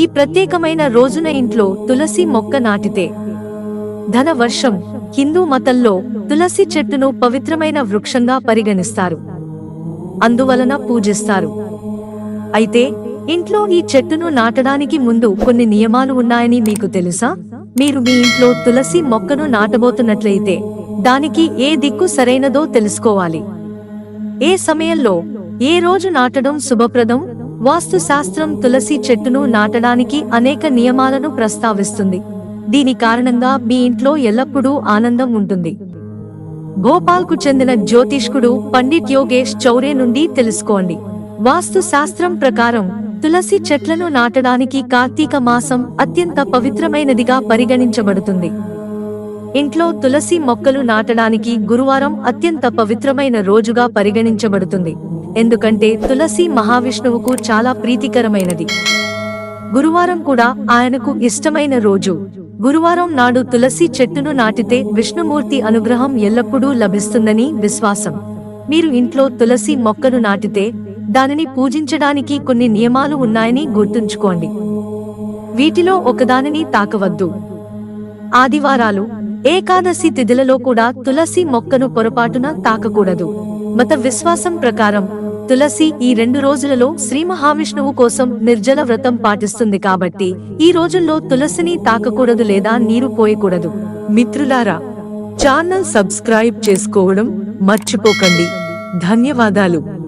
ఈ ప్రత్యేకమైన రోజున ఇంట్లో తులసి మొక్క నాటితే. ధన వర్షం హిందూ మతంలో తులసి చెట్టును పవిత్రమైన వృక్షంగా పరిగణిస్తారు. అందువలన పూజిస్తారు. అయితే ఇంట్లో ఈ చెట్టును నాటడానికి ముందు కొన్ని నియమాలు ఉన్నాయని మీకు తెలుసా? మీరు మీ ఇంట్లో తులసి మొక్కను నాటబోతున్నట్లయితే దానికి ఏ దిక్కు సరైనదో తెలుసుకోవాలి. ఏ సమయంలో ఏ రోజు నాటడం శుభప్రదం? వాస్తు శాస్త్రం తులసి చెట్టును నాటడానికి అనేక నియమాలను ప్రస్తావిస్తుంది. దీని కారణంగా మీ ఇంట్లో ఎల్లప్పుడూ ఆనందం ఉంటుంది. భోపాల్కు చెందిన జ్యోతిష్కుడు పండిట్ యోగేష్ చౌరే నుండి తెలుసుకోండి. వాస్తు శాస్త్రం ప్రకారం తులసి చెట్లను నాటడానికి కార్తీక మాసం అత్యంత పవిత్రమైనదిగా పరిగణించబడుతుంది. ఇంట్లో తులసి మొక్కలు నాటడానికి గురువారం అత్యంత పవిత్రమైన రోజుగా పరిగణించబడుతుంది. ఎందుకంటే తులసి మహావిష్ణువుకు చాలా ప్రీతికరమైనది. గురువారం కూడా ఆయనకు ఇష్టమైన రోజు. గురువారం నాడు తులసి చెట్టును నాటితే విష్ణుమూర్తి అనుగ్రహం ఎల్లప్పుడూ లభిస్తుందని విశ్వాసం. మీరు ఇంట్లో తులసి మొక్కను నాటితే దానిని పూజించడానికి కొన్ని నియమాలు ఉన్నాయని గుర్తుంచుకోండి. వీటిలో ఒకదానిని తాకవద్దు. ఆదివారాలు ఏకాదశి తిథులలో కూడా తులసి మొక్కను పొరపాటున తాకకూడదు. మత విశ్వాసం ప్రకారం తులసి ఈ రెండు రోజులలో శ్రీ మహావిష్ణువు కోసం నిర్జల వ్రతం పాటిస్తుంది కాబట్టి ఈ రోజుల్లో తులసిని తాకకూడదు లేదా నీరు పోయకూడదు. మిత్రులారా ఛానల్ సబ్స్క్రైబ్ చేసుకోవడం మర్చిపోకండి. ధన్యవాదాలు.